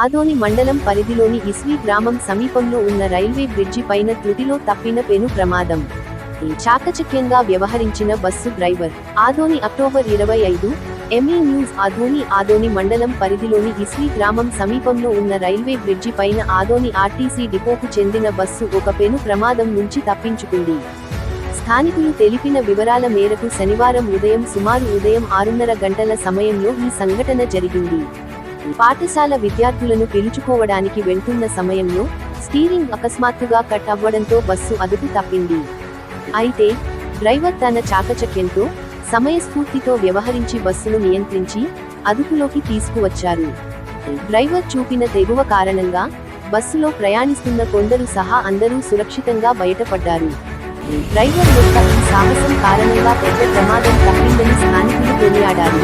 ఆదోని మండలం పరిధిలోని ఇస్వి గ్రామం సమీపంలో ఉన్న రైల్వే బ్రిడ్జి పైన త్రుటిలో తప్పిన పెను ప్రమాదం. చాకచక్యంగా వ్యవహరించిన బస్సు డ్రైవర్. ఆదోని అక్టోబర్ ఇరవై ఐదు ఎంఈ న్యూస్ ఆదోని ఆదోని మండలం పరిధిలోని ఇస్వి గ్రామం సమీపంలో ఉన్న రైల్వే బ్రిడ్జి పైన ఆదోని ఆర్టీసీ డిపోకు చెందిన బస్సు ఒక పెను ప్రమాదం నుంచి తప్పించుకుంది. స్థానికులు తెలిపిన వివరాల మేరకు శనివారం ఉదయం సుమారు ఉదయం ఆరున్నర గంటల సమయంలో ఈ సంఘటన జరిగింది. పాఠశాల విద్యార్థులను పిలుచుకోవడానికి వెళ్తున్న సమయంలో స్టీరింగ్ అకస్మాత్తుగా కట్ అవ్వడంతో బస్సు అదుపు తప్పింది. అయితే డ్రైవర్ తన చాకచక్యంతో సమయస్ఫూర్తితో వ్యవహరించి బస్సును నియంత్రించి అదుపులోకి తీసుకువచ్చారు. డ్రైవర్ చూపిన తెగువ కారణంగా బస్సులో ప్రయాణిస్తున్న కొందరు సహా అందరూ సురక్షితంగా బయటపడ్డారు. డ్రైవర్ యొక్క ఈ సాహసం కారణంగా పెద్ద ప్రమాదం తప్పిందని స్థానికులు కొనియాడారు.